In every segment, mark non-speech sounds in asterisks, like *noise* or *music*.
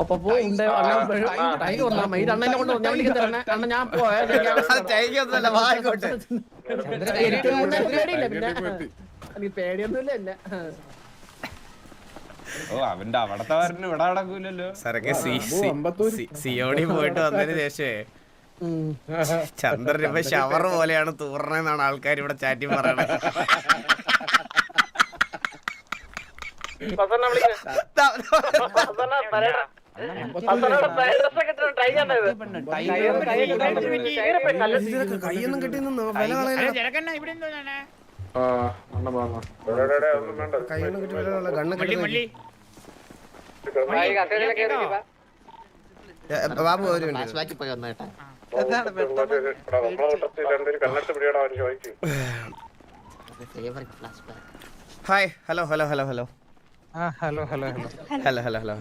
അപ്പൊ പേടിയൊന്നുമില്ല ഓ അവന്റെ അവിടത്തെ വരന് ഇവിടെ നടക്കൂലല്ലോ. സാറൊക്കെ സിയോടി പോയിട്ട് വന്നതിന് ശേഷേ ചന്ദ്രനിപ്പോ ഷവർ പോലെയാണ് തൂറണെന്നാണ് ആൾക്കാർ ഇവിടെ ചാറ്റി പറയണത്. കൈയൊന്നും കിട്ടി ബാബു ഒരു മിനിറ്റ് പോയി hi hello hello hello hello hello hello hello. Hello. Hello hello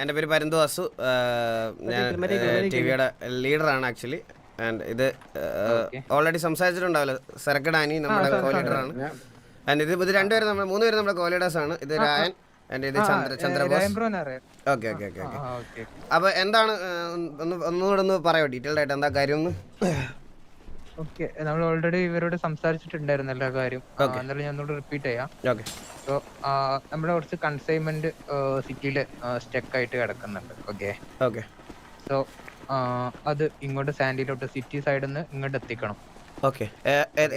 എന്റെ പേര് പരന്തു വാസു. ഞാൻ ടി വിയുടെ ലീഡറാണ് ആക്ച്വലി. ആൻഡ് ഇത് ഓൾറെഡി സംസാരിച്ചിട്ടുണ്ടാവല്ലോ. സരക്ക് ഡാനി നമ്മുടെ കോ ലീഡറാണ് ആൻഡ് ഇത് ഇത് രണ്ടുപേരും നമ്മുടെ മൂന്ന് പേരും നമ്മുടെ കോ ലീഡേഴ്സ് ആണ്. ഇത് രായൻ ആൻഡ് ഇത് Chandra Chandrabose okay okay okay okay. അപ്പൊ അപ്പോൾ എന്താണ് ഒന്ന് ഒന്നുകൂടെ ഒന്ന് പറയോ? ഡീറ്റെയിൽഡ് ആയിട്ട് എന്താ കാര്യം ഒന്ന്? ഓക്കെ. നമ്മൾ ഓൾറെഡി ഇവരോട് സംസാരിച്ചിട്ടുണ്ടായിരുന്നു എല്ലാ കാര്യം. എന്നാലും ഞാൻ ഒന്നുകൂടെ റിപ്പീറ്റ് ചെയ്യാം. ഓക്കെ. സോ നമ്മുടെ കുറച്ച് കൺസൈൻമെന്റ് സിറ്റിയിൽ സ്റ്റക്ക് ആയിട്ട് കിടക്കുന്നുണ്ട്. ഓക്കെ? ഓക്കെ. സോ അത് ഇങ്ങോട്ട് സാൻഡിലോട്ട് സിറ്റി സൈഡിൽ നിന്ന് ഇങ്ങോട്ട് എത്തിക്കണം. ഓക്കെ.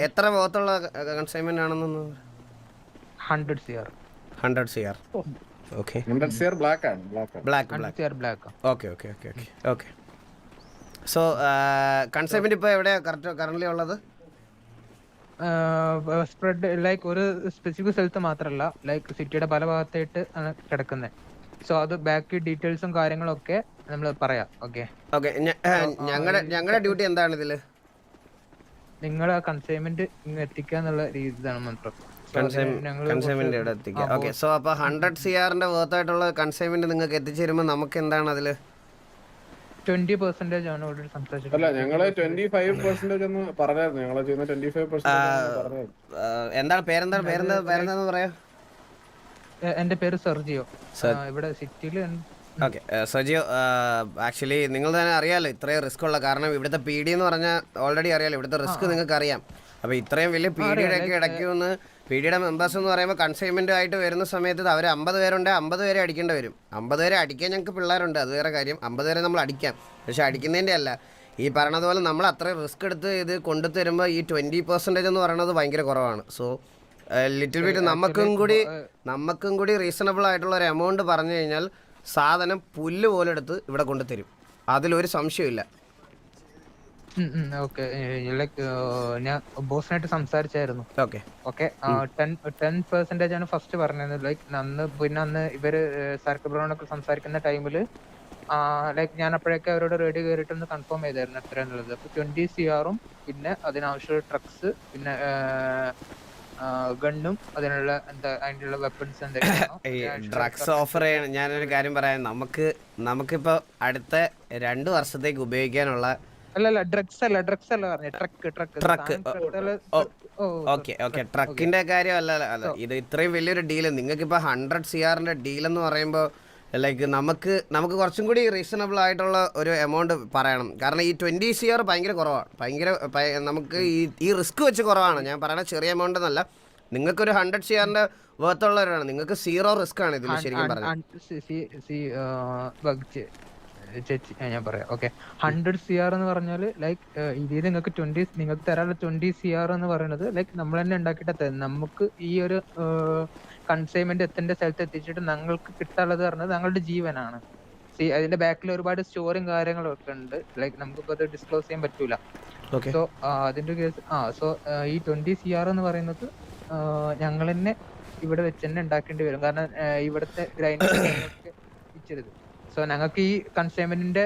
എത്ര മുഖത്തുള്ള consignment ആണെന്നൊന്ന്? Hundred C R hundred C R okay. Black ആണ് black black black hundred C R black okay okay okay okay. Okay. So concept ഇപ്പോൾ എവിടെയാണ് കറക്റ്റ് കറന്റ് ഉള്ളത്? സ്പ്രെഡ് ലൈക്ക് ഒരു സ്പെസിഫിക് സ്ഥലത്ത് മാത്രമല്ല ലൈക്ക് സിറ്റിയുടെ പല ഭാഗത്തായിട്ട് ആണ് കിടക്കുന്നത് സോ അത് ബാക്കി ഡീറ്റെയിൽസും കാര്യങ്ങളൊക്കെ നമ്മൾ പറയാം. ഓക്കെ ഓക്കെ ഞങ്ങളുടെ ഞങ്ങളുടെ ഡ്യൂട്ടി എന്താണ് ഇതിൽ നിങ്ങൾ ആ കൺസൈൻമെന്റ് ഇങ്ങ് എത്തിക്കുക എന്നുള്ള രീതിയാണ് മാത്രം. കൺസൈൻമെന്റ് ഇവിടെ എത്തിക്കുക ഓക്കെ സോ അപ്പോൾ ഹൺഡ്രഡ് സിആറിന്റെ വേർത്തായിട്ടുള്ള കൺസൈൻമെന്റ് നിങ്ങൾക്ക് എത്തിച്ചേരുമ്പോൾ നമുക്ക് എന്താണ് അതിൽ ട്വന്റി പെർസെന്റേജ് ആണ് ഓൾറെഡി അല്ല സംസാരിച്ചിട്ടുള്ളത് ഞങ്ങൾ ട്വന്റി ഫൈവ് പെർസെന്റേജ് ഒന്ന് പറഞ്ഞായിരുന്നു. ഞങ്ങളെ ചെയ്യുന്ന ട്വന്റി ഫൈവ് പെർസെന്റേജ് എന്താണ് പേരെന്താണ്? പേരെന്താ പേരെന്താന്ന് പറയാ? എന്റെ പേര് സെർജിയോ. ഇവിടെ സിറ്റിയിൽ ഓക്കെ സജിയോ ആക്ച്വലി നിങ്ങൾ തന്നെ അറിയാലോ ഇത്രയും റിസ്ക് ഉള്ള കാരണം ഇവിടുത്തെ പി ഡി എന്ന് പറഞ്ഞാൽ ഓൾറെഡി അറിയാലോ ഇവിടുത്തെ റിസ്ക് നിങ്ങൾക്ക് അറിയാം അപ്പോൾ ഇത്രയും വലിയ പി ഡിയുടെ ഒക്കെ ഇടയ്ക്ക് വന്ന് പി ഡിയുടെ മെമ്പേഴ്സ് എന്ന് പറയുമ്പോൾ കൺസൈൻമെന്റ് ആയിട്ട് വരുന്ന സമയത്ത് അവർ അമ്പത് പേരുണ്ട് അമ്പത് പേരെ അടിക്കേണ്ടി വരും. അമ്പത് പേരെ അടിക്കാൻ ഞങ്ങൾക്ക് പിള്ളേരുണ്ട് അത് വേറെ കാര്യം. അമ്പത് പേരെ നമ്മൾ അടിക്കാം. പക്ഷെ അടിക്കുന്നതിന്റെ അല്ല. ഈ പറഞ്ഞതുപോലെ നമ്മൾ അത്രയും റിസ്ക് എടുത്ത് ഇത് കൊണ്ടുതരുമ്പോൾ ഈ ട്വന്റി പെർസെന്റേജ് എന്ന് പറയുന്നത് ഭയങ്കര കുറവാണ്. സോ ലിറ്റിൽ ബിറ്റ് നമുക്കും കൂടി നമുക്കും കൂടി റീസണബിൾ ആയിട്ടുള്ള ഒരു എമൗണ്ട് പറഞ്ഞു കഴിഞ്ഞാൽ സാധനം പുല്ല് പോലെ എടുത്ത് ഇവിടെ കൊണ്ടുതരും അതിലൊരു സംശയമില്ല ഓക്കെ ലൈക്ക് ഞാൻ ബോസിനായിട്ട് സംസാരിച്ചായിരുന്നു. ഓക്കെ ഓക്കെ ടെൻ പെർസെന്റേജ് ആണ് ഫസ്റ്റ് പറഞ്ഞത്. ലൈക്ക് അന്ന് പിന്നെ അന്ന് ഇവർ സർക്കിൾ ബ്രൗണൊക്കെ സംസാരിക്കുന്ന ടൈമിൽ ലൈക്ക് ഞാൻ അപ്പോഴൊക്കെ അവരോട് റേഡിയോ കയറിയിട്ടൊന്ന് കൺഫേം ചെയ്തായിരുന്നു എത്ര എന്നുള്ളത്. അപ്പൊ ട്വന്റി സി ആറും പിന്നെ അതിനാവശ്യമുള്ള ട്രക്സ് പിന്നെ ഗണ്ണും അതിനുള്ള എന്താ അതിനുള്ള വെപ്പൺസ് *laughs* ഈ ഡ്രഗ്സ് ഓഫർ ചെയ്യണം. ഞാനൊരു കാര്യം പറയാം. നമുക്ക് നമുക്കിപ്പോൾ അടുത്ത രണ്ട് വർഷത്തേക്ക് ഉപയോഗിക്കാനുള്ള അല്ലല്ല ഡ്രഗ്സ് അല്ല ഡ്രഗ്സ് അല്ല പറഞ്ഞു. Truck truck truck oh, okay okay ട്രക്കിന്റെ കാര്യം അല്ല അല്ല, ഇത് ഇത്രയും വലിയൊരു ഡീൽ നിങ്ങൾക്ക് ഇപ്പൊ ഹൺഡ്രഡ് സിആറിന്റെ ഡീൽ എന്ന് പറയുമ്പോൾ ലൈക്ക് നമുക്ക് നമുക്ക് കുറച്ചും കൂടി റീസണബിൾ ആയിട്ടുള്ള ഒരു എമൗണ്ട് പറയണം. കാരണം ഈ ട്വന്റി സിആർ ഭയങ്കര കുറവാണ് ഭയങ്കര നമുക്ക് ഈ ഈ റിസ്ക് വെച്ച് കുറവാണ്. ഞാൻ പറയണ ചെറിയ എമൗണ്ട് എന്നല്ല. നിങ്ങൾക്കൊരു ഹൺഡ്രഡ് സിആറിന്റെ വേർത്തുള്ളവരാണ് നിങ്ങൾക്ക് സീറോ റിസ്ക് ആണ് ഇതിൽ ശരിക്കും പറഞ്ഞത് ചേച്ചി ഞാൻ പറയാം. ഓക്കെ. ഹൺഡ്രഡ് സി ആർ എന്ന് പറഞ്ഞാൽ ലൈക്ക് ഇതിൽ നിങ്ങൾക്ക് ട്വന്റി നിങ്ങൾക്ക് തരാനുള്ള ട്വന്റി സി ആർ എന്ന് പറയുന്നത് ലൈക്ക് നമ്മൾ തന്നെ ഉണ്ടാക്കിയിട്ട് നമുക്ക് ഈ ഒരു കൺസൈൻമെന്റ് എത്തേണ്ട സ്ഥലത്ത് എത്തിച്ചിട്ട് ഞങ്ങൾക്ക് കിട്ടാനുള്ളത് പറഞ്ഞത് ഞങ്ങളുടെ ജീവനാണ്. സി അതിന്റെ ബാക്കിൽ ഒരുപാട് സ്റ്റോറിയും കാര്യങ്ങളും ഒക്കെ ഉണ്ട്. ലൈക്ക് നമുക്കിപ്പോ അത് ഡിസ്ക്ലോസ് ചെയ്യാൻ പറ്റൂല. ഓക്കേ സോ അതിന്റെ കേസ് ആ സോ ഈ ട്വന്റി സി ആർ എന്ന് പറയുന്നത് ഞങ്ങൾ തന്നെ ഇവിടെ വെച്ച് തന്നെ ഉണ്ടാക്കേണ്ടി വരും. കാരണം ഇവിടുത്തെ ഗ്രൈൻഡർ *coughs* ഇച്ചിരുത് സോ ഞങ്ങൾക്ക് ഈ കൺസൈൻമെന്റിന്റെ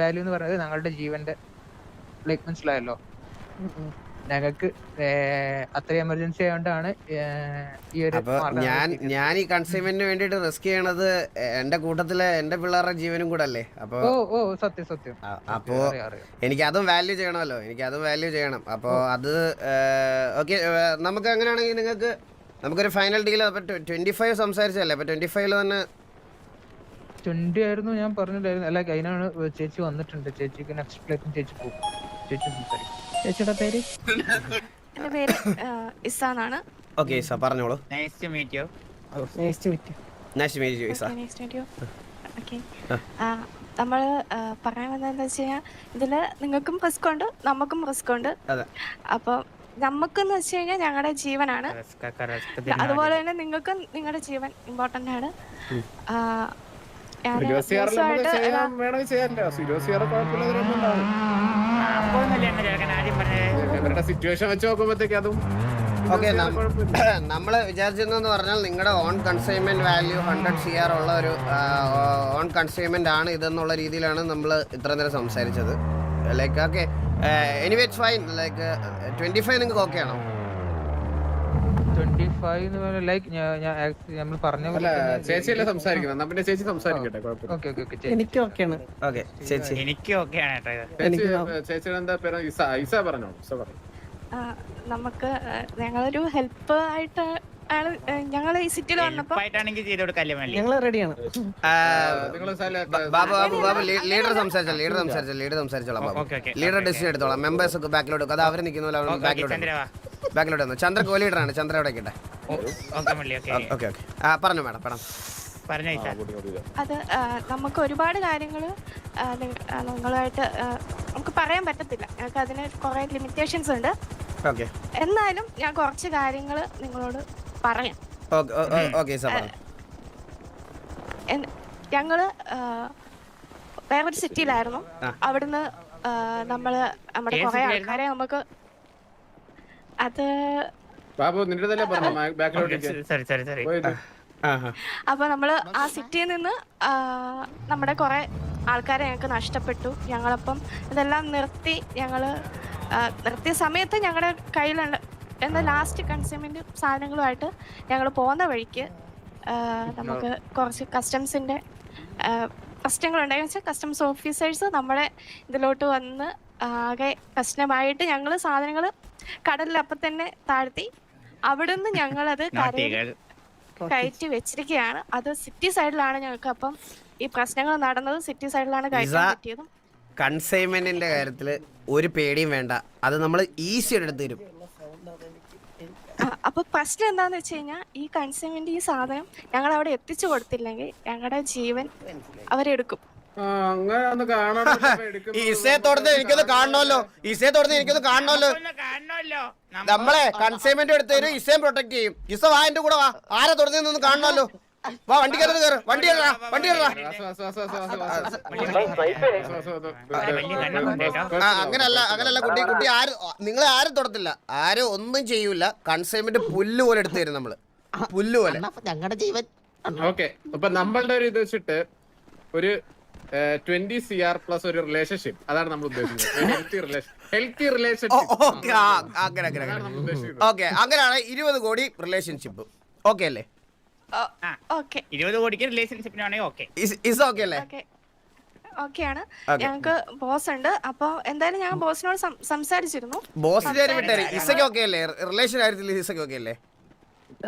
വാല്യൂ എന്ന് പറയുന്നത് ഞങ്ങളുടെ ജീവന്റെ ലൈക്ക് മനസ്സിലായല്ലോ? ഞങ്ങൾക്ക് അത്രയും എമർജൻസി ആയതുകൊണ്ടാണ് ഈ ഒരു അപ്പൊ ഞാൻ ഞാൻ ഈ കൺസ്യൂമറിന് വേണ്ടിട്ട് റിസ്ക് ചെയ്യണത് എന്റെ കൂട്ടത്തിലെ എന്റെ പിള്ളേരുടെ ജീവനും കൂടെ അല്ലേ? അപ്പോൾ ഓ ഓ സത്യം സത്യം. അറിയാം എനിക്ക് അതും വാല്യൂ ചെയ്യണമല്ലോ. എനിക്ക് അതും വാല്യൂ ചെയ്യണം. അപ്പോൾ അത് ഓക്കെ നമുക്ക് അങ്ങനെയാണെങ്കിൽ നിങ്ങൾക്ക് നമുക്കൊരു ഫൈനൽ ഡീൽ അപ്പോൾ ട്വന്റി ഫൈവ് സംസാരിച്ചല്ലേ അപ്പോൾ ട്വന്റി ഫൈവിൽ തന്നെ ട്വന്റി ആയിരുന്നു ഞാൻ പറഞ്ഞില്ലായിരുന്നു. അല്ല അതിനാണ് ചേച്ചി വന്നിട്ടുണ്ട്. ചേച്ചിക്ക് നെക്സ്റ്റ് പ്ലേറ്റും ചേച്ചി പോകും. ചേച്ചി സംസാരിക്കും. ചേച്ചിയുടെ പേര്? എന്റെ പേര് ഇസ എന്നാണ് ഓക്കെ ഈസ പറഞ്ഞോളൂ. Nice to meet you nice meet you okay നമ്മൾ പറയാൻ വന്നതെന്ന് വെച്ച് കഴിഞ്ഞാൽ ഇതിൽ നിങ്ങൾക്കും റിസ്ക് ഉണ്ട് നമുക്കും റിസ്ക് ഉണ്ട്. അപ്പൊ അപ്പോൾ നമുക്കെന്ന് വെച്ച് കഴിഞ്ഞാൽ ഞങ്ങളുടെ ജീവനാണ്. അതുപോലെ തന്നെ നിങ്ങൾക്കും നിങ്ങളുടെ ജീവൻ ഇമ്പോർട്ടന്റ് ആണ്. ഇവരുടെ സിറ്റുവേഷൻ വെച്ച് നോക്കുമ്പോഴത്തേക്ക് അതും ഓക്കെ CR കുഴപ്പമില്ല. *clears throat* നമ്മൾ വിചാരിച്ചിരുന്നെന്ന് പറഞ്ഞാൽ നിങ്ങളുടെ own consignment value hundred C R ഉള്ള ഒരു ഓൺ കൺസൈൻമെന്റ് ആണ് ഇതെന്നുള്ള രീതിയിലാണ് നമ്മൾ ഇത്ര നേരം സംസാരിച്ചത്. Like okay anyway it's fine like twenty five നിങ്ങൾക്ക് ഓക്കെ ആണോ? ഫൈവ് ലൈക്ക് നമ്മൾ പറഞ്ഞ അല്ല ചേച്ചിയല്ലേ സംസാരിക്കുന്നത്? എന്നാ പിന്നെ ചേച്ചി സംസാരിക്കട്ടെ കുഴപ്പമില്ല. ഓക്കെ ഓക്കെ ഓക്കെ എനിക്ക് ഓക്കെയാണ്. ഓക്കെ ചേച്ചി. എനിക്ക് ഓക്കെ ആണ് കേട്ടോ ചേച്ചി ചേച്ചിയുടെ എന്താ പേര്? ഇസ ഇസ പറഞ്ഞോ ഇസ പറഞ്ഞു. നമുക്ക് ഞങ്ങളൊരു ഹെൽപ്പ് ആയിട്ട് ആണ് ഞങ്ങൾ ഈ സിറ്റിയിൽ വന്നപ്പോ ഞങ്ങൾ റെഡിയാണ് നിങ്ങൾ ബാബു ബാബു ബാബു ലീഡർ സംസാരിച്ചോ ലീഡർ സംസാരിച്ചോ leader സംസാരിച്ചോളാം Babu. Okay okay leader decision എടുത്തോളാം മെമ്പേഴ്സ് ഒക്കെ ബാക്കിലോട്ട് അത് അവർ നിൽക്കുന്ന പോലെ ബാക്കിലോട്ട് ബാക്കിലോട്ട് വന്നു. ചന്ദ്ര കോലീഡറാണ് ചന്ദ്ര എവിടെ കിട്ടെ ഓക്കെ ഓക്കെ. ആ പറഞ്ഞു മാഡം പടം അത് നമുക്ക് ഒരുപാട് കാര്യങ്ങൾ നിങ്ങളുമായിട്ട് നമുക്ക് പറയാൻ പറ്റത്തില്ല. ഞങ്ങൾക്ക് അതിന് കുറെ ലിമിറ്റേഷൻസ് ഉണ്ട്. ഓക്കെ. എന്നാലും ഞാൻ കുറച്ച് കാര്യങ്ങൾ നിങ്ങളോട് പറയാം. ഞങ്ങൾ വേറൊരു സിറ്റിയിലായിരുന്നു. അവിടുന്ന് നമ്മൾ നമ്മുടെ കുറെ ആൾക്കാരെ നമുക്ക് അത് ബാബു നിന്റെ അപ്പൊ നമ്മൾ ആ സിറ്റിയിൽ നിന്ന് നമ്മുടെ കുറെ ആൾക്കാരെ ഞങ്ങൾക്ക് നഷ്ടപ്പെട്ടു. ഞങ്ങളപ്പം ഇതെല്ലാം നിർത്തി ഞങ്ങൾ നിർത്തിയ സമയത്ത് ഞങ്ങളുടെ കയ്യിലുള്ള എന്താ ലാസ്റ്റ് കൺസ്യൂമെന്റ് സാധനങ്ങളുമായിട്ട് ഞങ്ങൾ പോകുന്ന വഴിക്ക് നമുക്ക് കുറച്ച് കസ്റ്റംസിന്റെ പ്രശ്നങ്ങളുണ്ടായി. വെച്ചാൽ കസ്റ്റംസ് ഓഫീസേഴ്സ് നമ്മളെ ഇതിലോട്ട് വന്ന് ആകെ പ്രശ്നമായിട്ട് ഞങ്ങൾ സാധനങ്ങൾ കടലിൽ അപ്പം തന്നെ താഴ്ത്തി അവിടുന്ന് ഞങ്ങളത് *laughs* കരയിൽ കയറ്റി വെച്ചിരിക്കുകയാണ്. അത് സിറ്റി സൈഡിലാണ് ഞങ്ങൾക്ക് അപ്പം ഈ പ്രശ്നങ്ങൾ നടന്നത്. സിറ്റി സൈഡിലാണ് കയറ്റാൻ ഇസ- പറ്റിയതും. കൺസൈൻമെന്റിന്റെ കാര്യത്തിൽ ഒരു പേടിയും വേണ്ട. അത് നമ്മൾ ഈസി എടുത്ത് തരും. അപ്പൊ പ്രശ്നം എന്താന്ന് വെച്ച് കഴിഞ്ഞാൽ ഈ കൺസൈൻമെന്റ് ഈ സാധനം ഞങ്ങൾ അവിടെ എത്തിച്ചു കൊടുത്തില്ലെങ്കിൽ ഞങ്ങളുടെ ജീവൻ അവരെടുക്കും. ആ, അങ്ങനെ ഒന്ന് കാണണം ഈ ഇസയെ തുടർന്ന് എനിക്കൊന്ന് കാണണമല്ലോ ഇസയെ തുടർന്ന് എനിക്കൊന്ന് കാണണമല്ലോ നമ്മളെ കൺസൈൻമെന്റ് എടുത്ത് തരും ഇസയും പ്രൊട്ടക്ട് ചെയ്യും ഇസ വാ എന്റെ കൂടെ വാ ആരെ തുടർന്ന് കാണണമല്ലോ വാ വണ്ടി കയറി കയറ് വണ്ടി കയറാ വണ്ടി കയറാ അങ്ങനല്ല അങ്ങനല്ല കുട്ടി കുട്ടി ആര് നിങ്ങളെ ആരും തുടത്തില്ല ആരും ഒന്നും ചെയ്യൂല കൺസൈൻമെന്റ് പുല്ല് പോലെ എടുത്തു തരും നമ്മൾ പുല്ല് പോലെ ഞങ്ങളുടെ ജീവൻ ഓക്കെ അപ്പൊ നമ്മളുടെ ഒരു ഇത് വെച്ചിട്ട് ഒരു ട്വന്റി സി ആർ പ്ലസ് ഒരു റിലേഷൻഷിപ്പ് അതാണ് നമ്മൾ ഉദ്ദേശിക്കുന്നത്. Healthy relation healthy relationship okay അങ്ങനെ അങ്ങനെ അങ്ങനെയാണ് ഇരുപത് കോടി റിലേഷൻഷിപ്പ് ഓക്കെ അല്ലേ? ഓക്കെ. ഇരുപത് കോടിക്ക് റിലേഷൻഷിപ്പിനാണെങ്കിൽ ഓക്കെ. ഇസ് ഓക്കെ അല്ലേ? ഓക്കെയാണ്. ഞങ്ങൾക്ക് ബോസ് ഉണ്ട്. അപ്പൊ എന്തായാലും ഞാൻ ബോസിനോട് സംസാരിച്ചിരുന്നു. ബോസ് ഇസയ്ക്ക് ഓക്കെ അല്ലേ? റിലേഷൻ കാര്യത്തിൽ ഇസയ്ക്ക് ഓക്കെ അല്ലേ?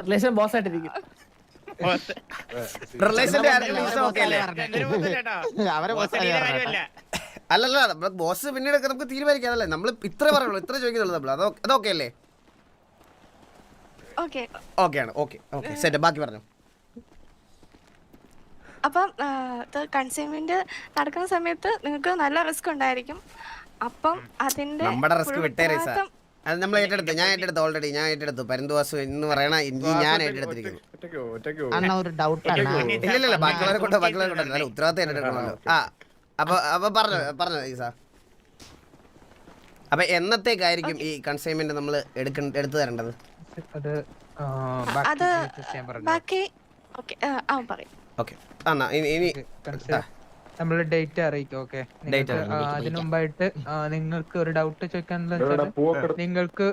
റിലേഷൻ ബോസ് ആയിട്ടിരിക്കും റിലേഷന്റെ *laughs* അല്ലല്ല നമ്മൾ ബോസ് പിന്നീട് നമുക്ക് തീരുമാനിക്കാം അതല്ലേ? നമ്മൾ ഇത്ര പറയുള്ളൂ ഇത്ര ചോദിക്കുന്നുള്ളൂ നമ്മൾ അതോ അതൊക്കെ അല്ലേ? ഓക്കെ. ഓക്കെ ആണ് ഓക്കെ ഓക്കെ. സെറ്റ് ബാക്കി പറഞ്ഞു. അപ്പം കൺസ്യൂമെന്റ് നടക്കുന്ന സമയത്ത് നിങ്ങൾക്ക് നല്ല റിസ്ക് ഉണ്ടായിരിക്കും. അപ്പം അതിന്റെ നമ്മുടെ റിസ്ക് വിട്ടേ അത് നമ്മൾ ഏറ്റെടുത്തു ഞാൻ ഏറ്റെടുത്തു ഓൾറെഡി ഞാൻ ഏറ്റെടുത്തു. പരന്തുവാസു എന്ന് പറയണ ഇനി ഞാൻ ഏറ്റെടുത്തിരിക്കുന്നു. അണ്ണ ഒരു ഡൗട്ടാണ് ഇല്ല ഇല്ല ബാക്കിയുള്ളവരെ കൊണ്ട് ബാക്കിയുള്ളവരെ കൊണ്ട് അല്ല ഉത്തരവാദിത്തം ഏറ്റെടുക്കണമല്ലോ ആ അപ്പൊ അപ്പൊ പറഞ്ഞു പറഞ്ഞു ഈ സാർ അപ്പൊ എന്നത്തേക്കായിരിക്കും ഈ കൺസൈൻമെന്റ് നമ്മൾ എടുക്ക എടുത്തു തരേണ്ടത്? അത് ആ, ബാക്കി details ബാക്കി ഓക്കെ ആ പറയും. ഓക്കെ. എന്നാ ഇനി ഇനി നമ്മൾ ഡേറ്റ് അറിയിക്കും ഓക്കെ അതിനു മുമ്പായിട്ട് നിങ്ങൾക്ക് ഒരു ഡൗട്ട് ചോദിക്കാൻ വെച്ചാൽ നിങ്ങൾക്ക്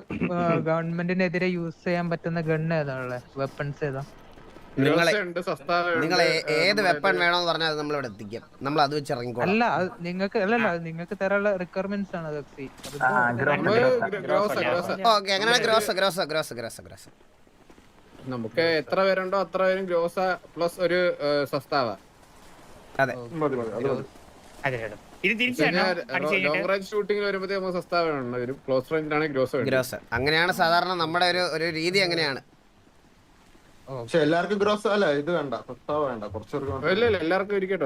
ഗവൺമെന്റിനെതിരെ യൂസ് ചെയ്യാൻ പറ്റുന്ന ഗൺ ഏതാണുള്ളത്? വെപ്പൺസ് ഏതാ? നിങ്ങളെ ഉണ്ട് സസ്താവ നിങ്ങൾ ഏത് വെപ്പൺ വേണമെന്ന് പറഞ്ഞാൽ അത് നമ്മൾ ഇവിടെ എത്തിക്കാം. നമ്മൾ അത് വെച്ച് ഇറങ്ങിക്കോ അല്ല അത് നിങ്ങൾക്ക് അല്ലല്ല നിങ്ങൾക്ക് തരാനുള്ള റിക്വയർമെന്റ്സ് ആണ് ഓക്കെ അങ്ങനെ gross gross gross gross gross. നമുക്ക് എത്ര പേരുണ്ടോ അത്ര പേരും ഗ്രോസ പ്ലസ് ഒരു സസ്താവ. അതെ ഗ്രോസ് ഗ്രോസ് അങ്ങനെയാണ് സാധാരണ നമ്മുടെ ഒരു ഒരു രീതി അങ്ങനെയാണ് എല്ലാവർക്കും ഗ്രോസ് അല്ല ഇത് വേണ്ട പ്രസ്താവ വേണ്ട കുറച്ചു ഇല്ല ഇല്ല എല്ലാവർക്കും ഇരിക്കട്ടെ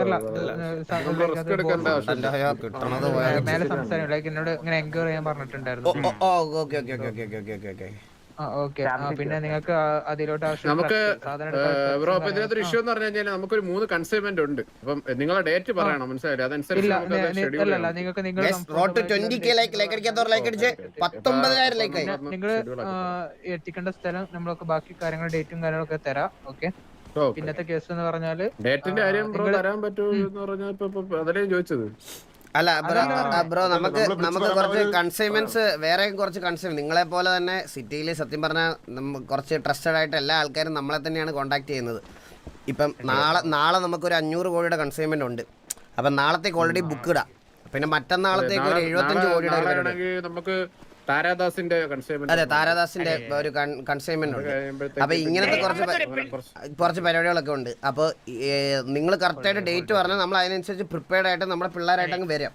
എന്നോട് ഇങ്ങനെ ചെയ്യാൻ പറഞ്ഞിട്ടുണ്ടായിരുന്നു പിന്നെ നിങ്ങൾക്ക് അതിലോട്ട് നമുക്ക് ബ്രോ അപ്പൊ ഇതിനകത്ത് ഇഷ്യൂ എന്ന് പറഞ്ഞു കഴിഞ്ഞാൽ നമുക്കൊരു മൂന്ന് കൺസ്യൂമെന്റ് ഉണ്ട്. അപ്പം നിങ്ങളെ ഡേറ്റ് പറയണം മനസ്സിലായില്ല? അതനുസരിച്ച് നിങ്ങൾക്ക് നിങ്ങൾ എത്തിക്കേണ്ട സ്ഥലം നമ്മളൊക്കെ ബാക്കി കാര്യങ്ങൾ ഡേറ്റും കാര്യങ്ങളൊക്കെ തരാം ഓക്കെ പിന്നത്തെ കേസ് എന്ന് പറഞ്ഞാൽ ഡേറ്റിന്റെ കാര്യം തരാൻ പറ്റുമോ എന്ന് പറഞ്ഞാൽ അതിലേ ചോദിച്ചത്. അല്ല ബ്രോ ബ്രോ നമുക്ക് നമുക്ക് കുറച്ച് കൺസ്യൂമൻസ് കൺസൈൻമെന്റ്സ് വേറെ കുറച്ച് കൺസൈൻ നിങ്ങളെ പോലെ തന്നെ സിറ്റിയിൽ സത്യം പറഞ്ഞാൽ കുറച്ച് ട്രസ്റ്റഡ് ആയിട്ട് എല്ലാ ആൾക്കാരും നമ്മളെ തന്നെയാണ് കോൺടാക്ട് ചെയ്യുന്നത്. ഇപ്പം നാളെ നാളെ നമുക്കൊരു അഞ്ഞൂറ് കോടിയുടെ കൺസ്യൂമെന്റ് ഉണ്ട്. അപ്പം നാളത്തേക്ക് ഓൾറെഡി ബുക്ക് ഇടാം. പിന്നെ മറ്റന്നാളത്തേക്ക് ഒരു എഴുപത്തഞ്ച് കോടിയുടെ നമുക്ക് താരാദാസിന്റെ അതെ താരാദാസിന്റെ ഒരു കൺസൈൻമെന്റ് ഉണ്ട്. അപ്പൊ ഇങ്ങനത്തെ കുറച്ച് കുറച്ച് പരിപാടികളൊക്കെ ഉണ്ട്. അപ്പോൾ നിങ്ങൾ കറക്റ്റായിട്ട് ഡേറ്റ് പറഞ്ഞാൽ നമ്മൾ അതിനനുസരിച്ച് പ്രിപ്പയർഡ് ആയിട്ട് നമ്മുടെ പിള്ളേരായിട്ട് അങ്ങ് വരാം.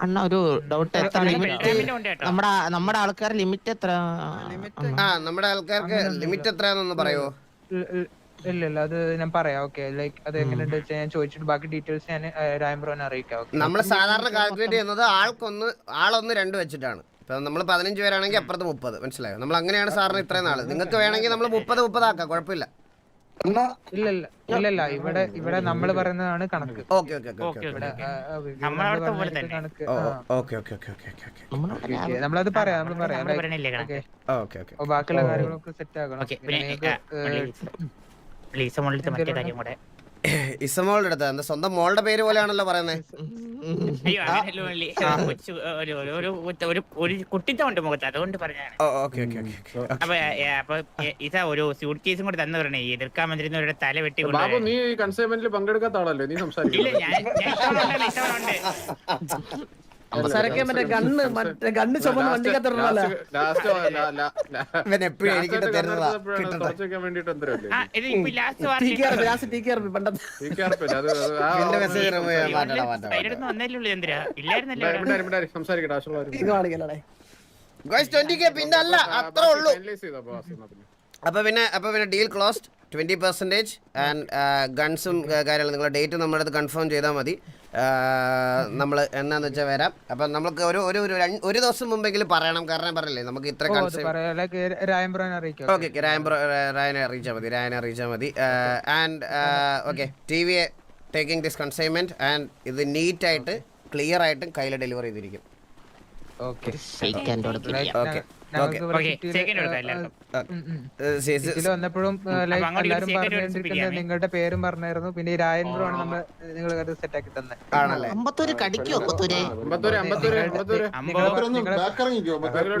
അണ്ണ ഒരു ഡൗട്ട് എത്ര ലിമിറ്റ് നമ്മുടെ നമ്മുടെ ആൾക്കാർ ലിമിറ്റ് എത്ര? ആ നമ്മുടെ ആൾക്കാർക്ക് ലിമിറ്റ് എത്രയാണെന്ന് പറയുമോ ഇ- ഇല്ല ഇല്ല അത് ഞാൻ പറയാം. ഓക്കെ ലൈക്ക് അത് എങ്ങനെയുണ്ട് വെച്ചാൽ ഞാൻ ചോദിച്ചിട്ട് ബാക്കി ഡീറ്റെയിൽസ് ഞാൻ രായംബ്രോനെ അറിയിക്കാം. ഓക്കെ. നമ്മൾ സാധാരണ കാൽക്കുലേറ്റ് ചെയ്യുന്നത് ആൾക്കൊന്ന് ആളൊന്ന് രണ്ട് വെച്ചിട്ടാണ്. ഇപ്പം നമ്മൾ പതിനഞ്ച് പേരാണെങ്കിൽ അപ്പുറത്ത് മുപ്പത്. മനസ്സിലായോ? നമ്മൾ അങ്ങനെയാണ് സാറിന് ഇത്രയും നാൾ. നിങ്ങൾക്ക് വേണമെങ്കിൽ നമ്മൾ മുപ്പത് മുപ്പതാക്കാം കുഴപ്പമില്ല. ഇല്ലല്ല. ഇല്ലല്ല. ഇവിടെ ഇവിടെ നമ്മൾ പറയുന്നതാണ് കണക്ക്. ഓക്കെ ഓക്കെ ഓക്കെ നമ്മളത് പറയാം. നമ്മൾ പറയാം. ബാക്കിയുള്ള കാര്യങ്ങളൊക്കെ സെറ്റ് ആകണം പ്ലീസ്. മറ്റേ കാര്യം ഇസമോളുടെ അടുത്ത് എന്താ സ്വന്തം മോളുടെ പേര് പോലെയാണല്ലോ പറയുന്നത് അയ്യോ അങ്ങനെയല്ല മുരളി. കൊച്ചു ഒരു ഒരു ഒരു ഒരു ഒരു കുട്ടിത്തം ഉണ്ട് മുഖത്ത്. അതുകൊണ്ട് പറഞ്ഞാണ് ഓ ഓക്കെ ഓക്കെ ഓക്കെ അപ്പൊ ഏ, അപ്പൊ ഏ, ഇതാ ഒരു സ്യൂട്ട് കേസും കൂടി തന്നു പറഞ്ഞേ എതിർക്കാൻ വന്നിരുന്നവരുടെ തല വെട്ടി ബാബു നീ ഈ കൺസൈൻമെന്റിൽ പങ്കെടുക്കാത്ത ആളല്ലേ? നീ ഇല്ല സംസാരിക്കില്ല ഞാൻ ഇഷ്ടമുണ്ട്. *laughs* അവസാനൊക്കെ മറ്റേ ഗണ്ണ് മറ്റേ ഗണ്ണ് ചുമന്ന് വണ്ടിക്കത്തുള്ളതല്ലേ പിന്നെ അല്ല അത്ര ഉള്ളൂ അപ്പോൾ പിന്നെ അപ്പോൾ പിന്നെ deal closed twenty percentage and ഗൺസും കാര്യങ്ങളും നിങ്ങളുടെ ഡേറ്റ് നമ്മുടെ അടുത്ത് കൺഫേം ചെയ്താൽ മതി. നമ്മൾ എന്നാന്ന് വെച്ചാൽ വരാം. അപ്പം നമുക്ക് ഒരു ഒരു ഒരു ഒരു ദിവസം മുമ്പെങ്കിലും പറയണം. കാരണം പറയല്ലേ നമുക്ക് ഇത്ര ഓക്കെ റായനെ രായൻ രായനെ അറിയിച്ചാൽ മതി രായനെ അറിയിച്ചാൽ മതി. And okay T V taking this consignment and ഇത് നീറ്റായിട്ട് ക്ലിയർ ആയിട്ടും കയ്യിൽ ഡെലിവർ ചെയ്തിരിക്കും. ഓക്കെ ഓക്കെ വന്നപ്പോഴും എല്ലാരും second നിങ്ങളുടെ പേരും പറഞ്ഞായിരുന്നു. പിന്നെ ഈ ആണ് നമ്മൾ നിങ്ങൾ അത് സെറ്റ് ആക്കി തന്നെ. അമ്പത്തൂര് കടിക്കോ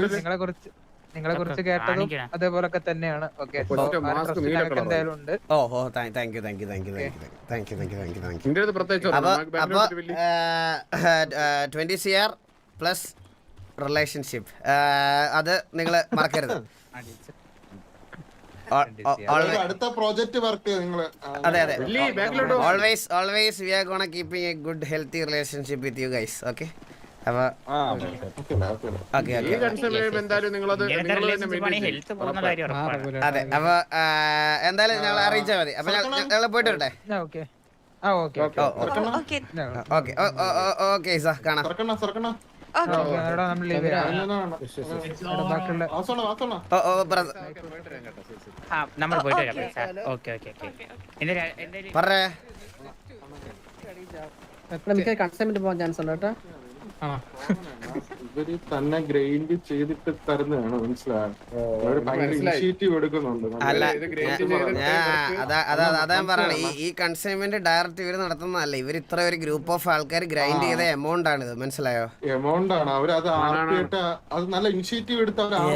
നിങ്ങളെ കുറിച്ച് നിങ്ങളെ കുറിച്ച് കേട്ടതും അതേപോലെ അതേപോലൊക്കെ തന്നെയാണ്. ഓക്കെ കൊച്ചിന്റെ mask എന്തായാലും ഉണ്ട്. ഓഹോ ഓ thank thank you thank you thank you thank you thank you thank you thank you thank you നിന്റെ അടുത്ത് പ്രത്യേകിച്ച് അപ്പൊ പറഞ്ഞു. നമുക്ക് അപ്പൊ ബാംഗ്ലൂർ വലിയ- twenty C R plus relationship അത് നിങ്ങൾ മറക്കരുത്. *laughs* എന്തായാലും ഞങ്ങൾ അറിയിച്ചാൽ മതി. അപ്പൊ ഞങ്ങൾ പോയിട്ട് വരട്ടെ ഓക്കെ. ഓക്കെ. കാണാം. നമ്മൾ പോയിട്ട് വരാം ഓക്കെ ഓക്കെ ഓക്കെ എന്റെ കൺസൈൻമെന്റ് പോകാൻ ചാൻസ് ഉണ്ട് കേട്ടോ? ഇവർ തന്നെ ഗ്രൈൻഡ് ചെയ്തിട്ട് തരുന്നതാണ് മനസ്സിലായത് ഈ കൺസൈൻമെന്റ് ഡയറക്റ്റ് ഇവർ നടത്തുന്നതല്ല. ഇവർ ഇത്ര ഒരു ഗ്രൂപ്പ് ഓഫ് ആൾക്കാർ ഗ്രൈൻഡ് ചെയ്ത എമൗണ്ട് ആണ് ഇത് മനസ്സിലായോ? എമൗണ്ട് ആണ്. അവർ അത് അത് നല്ല ഇനിഷ്യേറ്റീവ് എടുത്ത് അവർ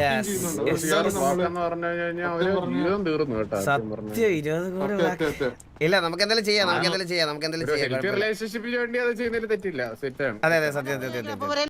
സത്യം ഇരുപത് കോടി ഇല്ല നമുക്ക് എന്തെങ്കിലും ചെയ്യാം നമുക്ക് എന്തെങ്കിലും ചെയ്യാം നമുക്ക് എന്തെങ്കിലും ഒരു ചെയ്യാം കുഴപ്പമില്ല. റിലേഷൻഷിപ്പിന് വേണ്ടി അത് ചെയ്യുന്നതിൽ തെറ്റില്ല സെറ്റാണ് അതെ അതെ സത്യം സത്യം സത്യം സത്യം